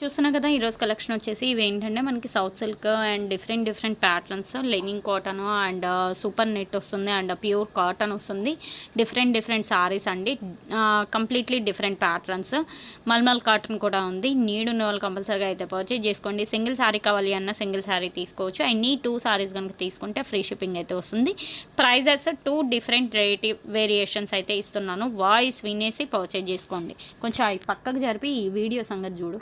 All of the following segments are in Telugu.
చూస్తున్నా కదా ఈరోజు కలెక్షన్ వచ్చేసి ఇవి ఏంటంటే మనకి south silk and different different patterns linen cotton and super net వస్తుంది అండ్ ప్యూర్ కాటన్ వస్తుంది. డిఫరెంట్ డిఫరెంట్ సారీస్ అండి. Completely different patterns mulmul cotton కూడా ఉంది. నీడ్ ఉన్న వాళ్ళు కంపల్సరీగా అయితే పర్చేజ్ చేసుకోండి. సింగిల్ శారీ కావాలి అన్న సింగిల్ శారీ తీసుకోవచ్చు. ఎనీ టూ శారీస్ కనుక తీసుకుంటే ఫ్రీ షిప్పింగ్ అయితే వస్తుంది. Prices two different rate variations అయితే ఇస్తున్నాను. వాయిస్ వినేసి పర్చేజ్ చేసుకోండి. కొంచెం అవి పక్కకు జరిపి ఈ వీడియో సంగతి చూడు.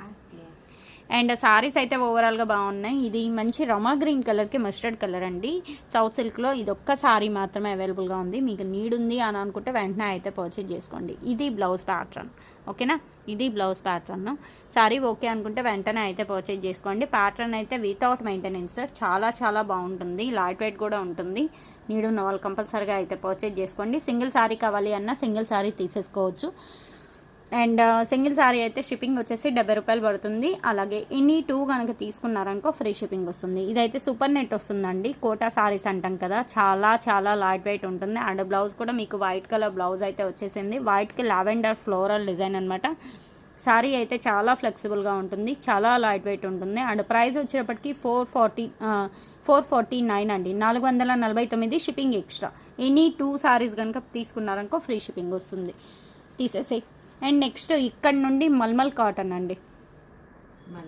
అండ్ సారీస్ అయితే ఓవరాల్గా బాగున్నాయి. ఇది మంచి రమా గ్రీన్ కలర్కి మస్టర్డ్ కలర్ అండి. సౌత్ సిల్క్లో ఇది ఒక్క సారీ మాత్రమే అవైలబుల్గా ఉంది. మీకు నీడ్ ఉంది అని అనుకుంటే వెంటనే అయితే పర్చేజ్ చేసుకోండి. ఇది బ్లౌజ్ ప్యాటర్న్ ఓకేనా ఇది బ్లౌజ్ ప్యాటర్న్ సారీ ఓకే అనుకుంటే వెంటనే అయితే పర్చేజ్ చేసుకోండి. ప్యాటర్న్ అయితే వితౌట్ మెయింటెనెన్స్ చాలా చాలా బాగుంటుంది. లైట్ వెయిట్ కూడా ఉంటుంది. నీడు ఉన్న వాళ్ళు కంపల్సరీగా అయితే పర్చేజ్ చేసుకోండి. సింగిల్ సారీ కావాలి అన్నా సింగిల్ సారీ తీసేసుకోవచ్చు. అండ్ సింగిల్ శారీ అయితే షిప్పింగ్ వచ్చేసి డెబ్బై రూపాయలు పడుతుంది. అలాగే ఎనీ టూ కనుక తీసుకున్నారనుకో ఫ్రీ షిప్పింగ్ వస్తుంది. ఇదైతే సూపర్ నెట్ వస్తుందండి. కోటా సారీస్ అంటాం కదా చాలా చాలా లైట్ వెయిట్ ఉంటుంది. అండ్ బ్లౌజ్ కూడా మీకు వైట్ కలర్ బ్లౌజ్ అయితే వచ్చేసింది. వైట్కి లావెండర్ ఫ్లోరల్ డిజైన్ అనమాట శారీ అయితే చాలా ఫ్లెక్సిబుల్గా ఉంటుంది చాలా లైట్ వెయిట్ ఉంటుంది. అండ్ ప్రైస్ వచ్చేటప్పటికి four forty four forty nine అండి. నాలుగు వందల నలభై తొమ్మిది shipping extra. Any two saris కనుక తీసుకున్నారనుకో ఫ్రీ షిప్పింగ్ వస్తుంది. తీసేసి అండ్ నెక్స్ట్ ఇక్కడ నుండి మల్మల్ కాటన్ అండి.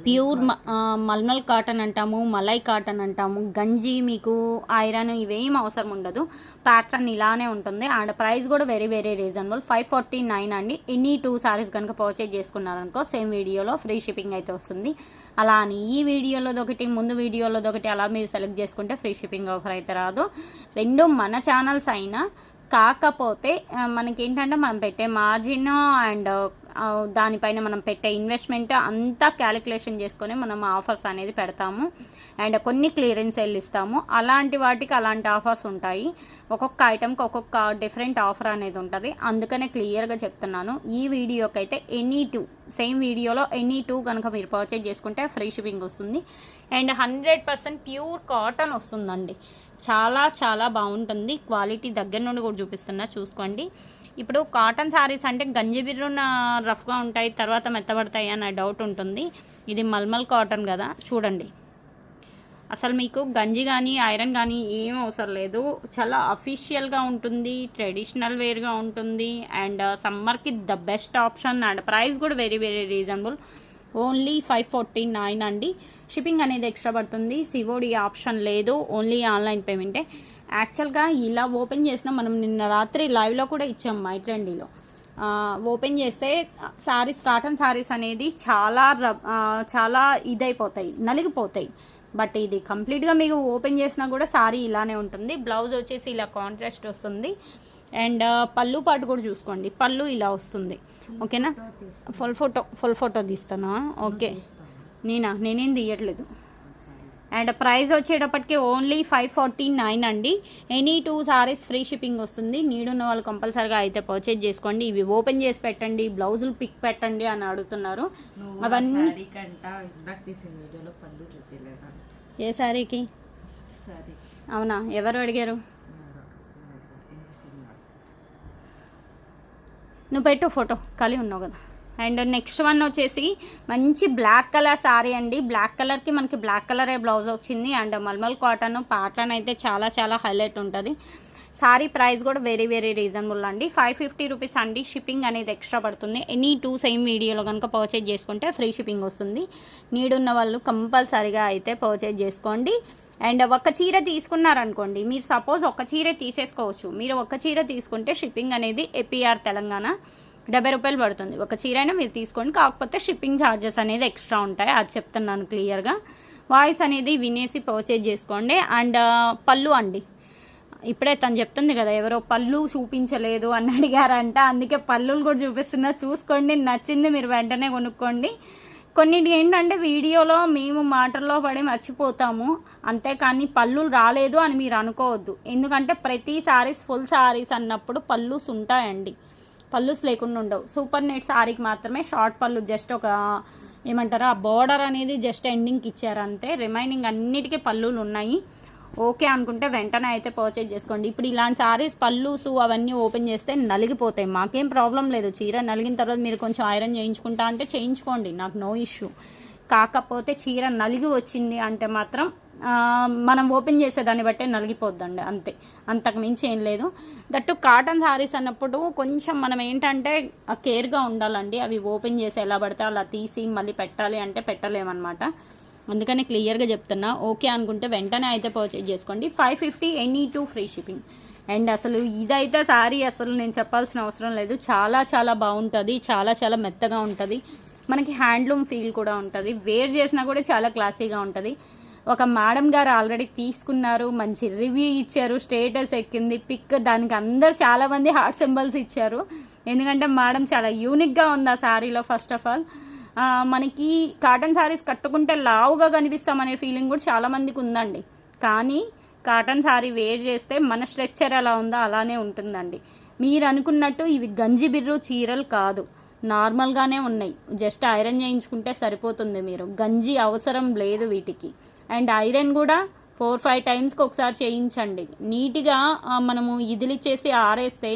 ప్యూర్ మల్మల్ కాటన్ అంటాము మలై కాటన్ అంటాము. గంజి మీకు ఐరన్ ఇవేం అవసరం ఉండదు. ప్యాటర్న్ ఇలానే ఉంటుంది. అండ్ ప్రైస్ కూడా very very reasonable five forty nine అండి. ఎనీ టూ సారీస్ కనుక పర్చేజ్ చేసుకున్నారనుకో సేమ్ వీడియోలో ఫ్రీ షిప్పింగ్ అయితే వస్తుంది. అలా అని ఈ వీడియోలోది ఒకటి ముందు వీడియోలోది ఒకటి అలా మీరు సెలెక్ట్ చేసుకుంటే ఫ్రీ షిప్పింగ్ ఆఫర్ అయితే రాదు. రెండు మన ఛానల్స్ అయినా కాకపోతే మనకి ఏంటంటే మనం పెట్టే మార్జిన్ అండ్ దానిపైన మనం పెట్టే ఇన్వెస్ట్మెంట్ అంతా క్యాలిక్యులేషన్ చేసుకొని మనం ఆఫర్స్ అనేది పెడతాము. అండ్ కొన్ని క్లియరెన్స్ సేల్ ఇస్తాము. అలాంటి వాటికి అలాంటి ఆఫర్స్ ఉంటాయి. ఒక్కొక్క ఐటెంకి ఒక్కొక్క డిఫరెంట్ ఆఫర్ అనేది ఉంటుంది. అందుకనే క్లియర్గా చెప్తున్నాను. ఈ వీడియోకి అయితే ఎనీ టూ సేమ్ వీడియోలో ఎనీ టూ కనుక మీరు పర్చేజ్ చేసుకుంటే ఫ్రీ షిప్పింగ్ వస్తుంది. And hundred percent pure cotton వస్తుందండి. చాలా చాలా బాగుంటుంది. క్వాలిటీ దగ్గర నుండి కూడా చూపిస్తున్నా. చూసుకోండి. ఇప్పుడు కాటన్ శారీస్ అంటే గంజిబిర్రున రఫ్గా ఉంటాయి తర్వాత మెత్తబడతాయి అనే డౌట్ ఉంటుంది. ఇది మల్మల్ కాటన్ కదా చూడండి. అసలు మీకు గంజి కానీ ఐరన్ కానీ ఏం అవసరం లేదు. చాలా అఫీషియల్గా ఉంటుంది ట్రెడిషనల్ వేర్గా ఉంటుంది అండ్ uh, సమ్మర్కి the best option and price కూడా very very reasonable. Only five forty nine అండి. షిప్పింగ్ అనేది ఎక్స్ట్రా పడుతుంది. సివోడి ఆప్షన్ లేదు. ఓన్లీ ఆన్లైన్ పేమెంటే. యాక్చువల్గా ఇలా ఓపెన్ చేసిన మనం నిన్న రాత్రి లైవ్లో కూడా ఇచ్చాం మై ఓపెన్ చేస్తే శారీస్ కాటన్ శారీస్ అనేది చాలా చాలా ఇదైపోతాయి నలిగిపోతాయి. బట్ ఇది కంప్లీట్గా మీకు ఓపెన్ చేసినా కూడా శారీ ఇలానే ఉంటుంది. బ్లౌజ్ వచ్చేసి ఇలా కాంట్రాస్ట్ వస్తుంది. అండ్ పళ్ళు పాటు కూడా చూసుకోండి. పళ్ళు ఇలా వస్తుంది. ఓకేనా? ఫుల్ ఫోటో ఫుల్ ఫోటో తీస్తానా? ఓకే. నేనా? నేనేం తీయట్లేదు. అండ్ ప్రైస్ వచ్చేటప్పటికి ఓన్లీ ఫైవ్ ఫార్టీ నైన్ అండి. Any two saris free shipping వస్తుంది. నీడ్ ఉన్న వాళ్ళు కంపల్సరీగా అయితే పర్చేజ్ చేసుకోండి. ఇవి ఓపెన్ చేసి పెట్టండి. బ్లౌజులు పిక్ పెట్టండి అని అడుగుతున్నారు. అవన్నీ ఏ శారీకి అవునా? ఎవరు అడిగారు. నువ్వు పెట్టు ఫోటో. ఖాళీ ఉన్నావు కదా. అండ్ నెక్స్ట్ వన్ వచ్చేసి మంచి బ్లాక్ కలర్ శారీ అండి. బ్లాక్ కలర్కి మనకి బ్లాక్ కలరే బ్లౌజ్ వచ్చింది అండ్ మల్మల్ కాటన్ ప్యాటర్న్ అయితే చాలా చాలా హైలైట్ ఉంటుంది. సారీ ప్రైస్ కూడా వెరీ వెరీ రీజనబుల్ అండి. ఫైవ్ ఫిఫ్టీ రూపీస్ అండి. షిప్పింగ్ అనేది ఎక్స్ట్రా పడుతుంది. ఎనీ టూ సేమ్ వీడియోలో కనుక పర్చేజ్ చేసుకుంటే ఫ్రీ షిప్పింగ్ వస్తుంది. నీడున్న వాళ్ళు కంపల్సరీగా అయితే పర్చేజ్ చేసుకోండి. అండ్ ఒక చీర తీసుకున్నారనుకోండి మీరు సపోజ్ ఒక చీర తీసేసుకోవచ్చు. మీరు ఒక చీర తీసుకుంటే షిప్పింగ్ అనేది ఏపీఆర్ తెలంగాణ. డెబ్బై రూపాయలు పడుతుంది. ఒక చీర అయినా మీరు తీసుకోండి. కాకపోతే షిప్పింగ్ ఛార్జెస్ అనేది ఎక్స్ట్రా ఉంటాయి. అది చెప్తున్నాను క్లియర్గా. వాయిస్ అనేది వినేసి పర్చేజ్ చేసుకోండి. అండ్ పళ్ళు అండి. ఇప్పుడే తను చెప్తుంది కదా ఎవరో పళ్ళు చూపించలేదు అని అడిగారంట. అందుకే పళ్ళులు కూడా చూపిస్తున్నా. చూసుకోండి. నచ్చింది మీరు వెంటనే కొనుక్కోండి. కొన్నిటి ఏంటంటే వీడియోలో మేము మాటల్లో పడి మర్చిపోతాము. అంతేకాని పళ్ళు రాలేదు అని మీరు అనుకోవద్దు. ఎందుకంటే ప్రతి సారీస్ ఫుల్ సారీస్ అన్నప్పుడు పళ్ళుస్ ఉంటాయండి పళ్ళుస్ లేకుండా ఉండవు. సూపర్ నెట్ సారీకి మాత్రమే షార్ట్ పళ్ళు జస్ట్ ఒక ఏమంటారు ఆ బార్డర్ అనేది జస్ట్ ఎండింగ్కి ఇచ్చారు అంతే. రిమైనింగ్ అన్నిటికీ పళ్ళులు ఉన్నాయి. ఓకే అనుకుంటే వెంటనే అయితే పర్చేజ్ చేసుకోండి. ఇప్పుడు ఇలాంటి సారీస్ పళ్ళుసు అవన్నీ ఓపెన్ చేస్తే నలిగిపోతాయి. మాకేం ప్రాబ్లం లేదు. చీర నలిగిన తర్వాత మీరు కొంచెం ఐరన్ చేయించుకుంటా అంటే చేయించుకోండి. నాకు నో ఇష్యూ. కాకపోతే చీర నలిగి వచ్చింది అంటే మాత్రం మనం ఓపెన్ చేసేదాన్ని బట్టే నలిగిపోద్దండి అంతే. అంతకు మించి ఏం లేదు. దట్టు కాటన్ శారీస్ అన్నప్పుడు కొంచెం మనం ఏంటంటే కేర్గా ఉండాలండి. అవి ఓపెన్ చేసి ఎలా పడితే అలా తీసి మళ్ళీ పెట్టాలి అంటే పెట్టలేమన్నమాట. అందుకని క్లియర్గా చెప్తున్నా ఓకే అనుకుంటే వెంటనే అయితే పర్చేజ్ చేసుకోండి. Five fifty any two free shipping. And అసలు ఇదైతే శారీ అసలు నేను చెప్పాల్సిన అవసరం లేదు. చాలా చాలా బాగుంటుంది. చాలా చాలా మెత్తగా ఉంటుంది. మనకి హ్యాండ్లూమ్ ఫీల్ కూడా ఉంటుంది. వేర్ చేసినా కూడా చాలా క్లాసీగా ఉంటుంది. ఒక మేడం గారు ఆల్రెడీ తీసుకున్నారు మంచి రివ్యూ ఇచ్చారు స్టేటస్ ఎక్కింది పిక్ దానికి అందరు చాలామంది హార్ట్ సింబల్స్ ఇచ్చారు. ఎందుకంటే మేడం చాలా యూనిక్గా ఉంది ఆ శారీలో ఫస్ట్ ఆఫ్ ఆల్. మనకి కాటన్ శారీస్ కట్టుకుంటే లావుగా కనిపిస్తామనే ఫీలింగ్ కూడా చాలామందికి ఉందండి. కానీ కాటన్ శారీ వేర్ చేస్తే మన స్ట్రక్చర్ ఎలా ఉందో అలానే ఉంటుందండి. మీరు అనుకున్నట్టు ఇవి గంజి బిర్రు చీరలు కాదు. నార్మల్గానే ఉన్నాయి. జస్ట్ ఐరన్ చేయించుకుంటే సరిపోతుంది మీరు. గంజి అవసరం లేదు వీటికి. అండ్ ఐరన్ కూడా ఫోర్ ఫైవ్ టైమ్స్కి ఒకసారి చేయించండి. నీట్గా మనము ఇదిలిచ్చేసి ఆరేస్తే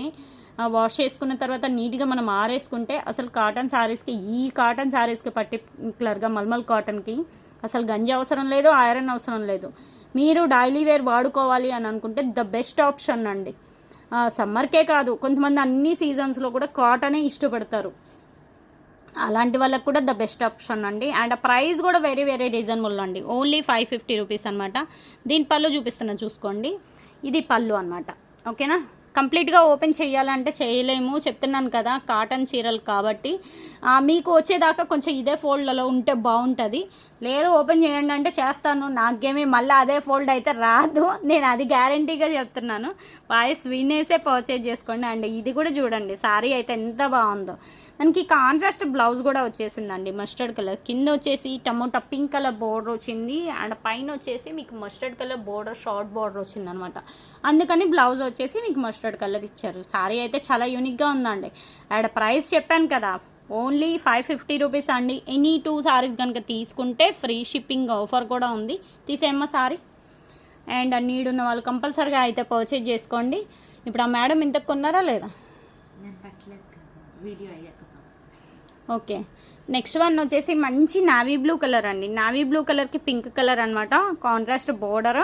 వాష్ చేసుకున్న తర్వాత నీట్గా మనం ఆరేసుకుంటే అసలు కాటన్ శారీస్కి ఈ కాటన్ శారీస్కి పర్టికులర్గా మల్మల్ కాటన్కి అసలు గంజి అవసరం లేదు ఐరన్ అవసరం లేదు. మీరు డైలీ వేర్ వాడుకోవాలి అని అనుకుంటే ద బెస్ట్ ఆప్షన్ అండి. సమ్మర్కే కాదు కొంతమంది అన్ని సీజన్స్లో కూడా కాటనే ఇష్టపడతారు. అలాంటి వాళ్ళకి కూడా ద బెస్ట్ ఆప్షన్ అండి. అండ్ ప్రైస్ కూడా వెరీ వెరీ రీజనబుల్ అండి. ఓన్లీ ఫైవ్ ఫిఫ్టీ రూపీస్ అనమాట దీని పళ్ళు చూపిస్తున్నా చూసుకోండి. ఇది పళ్ళు అనమాట ఓకేనా కంప్లీట్గా ఓపెన్ చేయాలంటే చేయలేము. చెప్తున్నాను కదా కాటన్ చీరలు కాబట్టి. మీకు వచ్చేదాకా కొంచెం ఇదే ఫోల్డ్లలో ఉంటే బాగుంటుంది లేదు ఓపెన్ చేయండి అంటే చేస్తాను. నాకేమీ మళ్ళీ అదే ఫోల్డ్ అయితే రాదు. నేను అది గ్యారంటీగా చెప్తున్నాను. వాయిస్ వినేసే పర్చేజ్ చేసుకోండి. అండ్ ఇది కూడా చూడండి సారీ అయితే ఎంత బాగుందో మనకి కాంట్రాస్ట్ బ్లౌజ్ కూడా వచ్చేసిందండి మస్టర్డ్ కలర్. కింద వచ్చేసి టమోటా పింక్ కలర్ బోర్డర్ వచ్చింది. అండ్ పైన వచ్చేసి మీకు mustard colour border short border వచ్చింది అనమాట అందుకని బ్లౌజ్ వచ్చేసి మీకు మస్టర్డ్ కలర్ ఇచ్చారు. సారీ అయితే చాలా యూనిక్గా ఉందండి. అండ్ ప్రైస్ చెప్పాను కదా ఓన్లీ ఫైవ్ ఫిఫ్టీ రూపీస్ అండి. ఎనీ టూ సారీస్ కనుక తీసుకుంటే ఫ్రీ షిప్పింగ్ ఆఫర్ కూడా ఉంది. తీసేమ్మా సారీ. అండ్ నీడ్ ఉన్న వాళ్ళు కంపల్సరీగా అయితే పర్చేజ్ చేసుకోండి. ఇప్పుడు ఆ మేడం ఇంతకు కొన్నారా లేదా? వీడియో అయ్యాక. ఓకే. నెక్స్ట్ వన్ వచ్చేసి మంచి నావీ బ్లూ కలర్ అండి. నావీ బ్లూ కలర్కి పింక్ కలర్ అనమాట కాంట్రాస్ట్ బోర్డర్.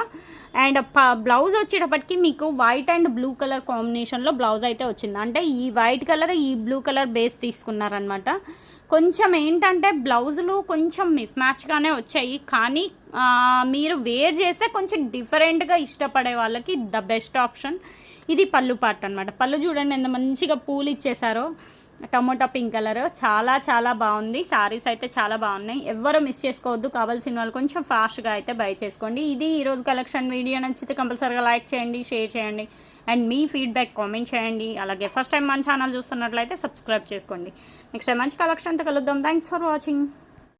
అండ్ బ్లౌజ్ వచ్చేటప్పటికి మీకు వైట్ అండ్ బ్లూ కలర్ కాంబినేషన్లో బ్లౌజ్ అయితే వచ్చింది. అంటే ఈ వైట్ కలర్ ఈ బ్లూ కలర్ బేస్ తీసుకున్నారనమాట కొంచెం ఏంటంటే బ్లౌజులు కొంచెం మిస్ మ్యాచ్గానే వచ్చాయి. కానీ మీరు వేర్ చేస్తే కొంచెం డిఫరెంట్గా ఇష్టపడే వాళ్ళకి ద బెస్ట్ ఆప్షన్. ఇది పళ్ళు పార్ట్ అనమాట పళ్ళు చూడండి ఎంత మంచిగా పూలు ఇచ్చేసారో టమోటా పింక్ కలర్. చాలా చాలా బాగుంది. సారీస్ అయితే చాలా బాగున్నాయి. ఎవ్వరు మిస్ చేసుకోవద్దు. కావాల్సిన వాళ్ళు కొంచెం ఫాస్ట్గా అయితే బై చేసుకోండి. ఇది ఈరోజు కలెక్షన్ వీడియో నచ్చితే కంపల్సరీగా లైక్ చేయండి షేర్ చేయండి. అండ్ మీ ఫీడ్బ్యాక్ కామెంట్ చేయండి. అలాగే ఫస్ట్ టైం మన ఛానల్ చూస్తున్నట్లయితే సబ్స్క్రైబ్ చేసుకోండి. నెక్స్ట్ టైం మంచి కలెక్షన్తో కలుద్దాం. Thanks for watching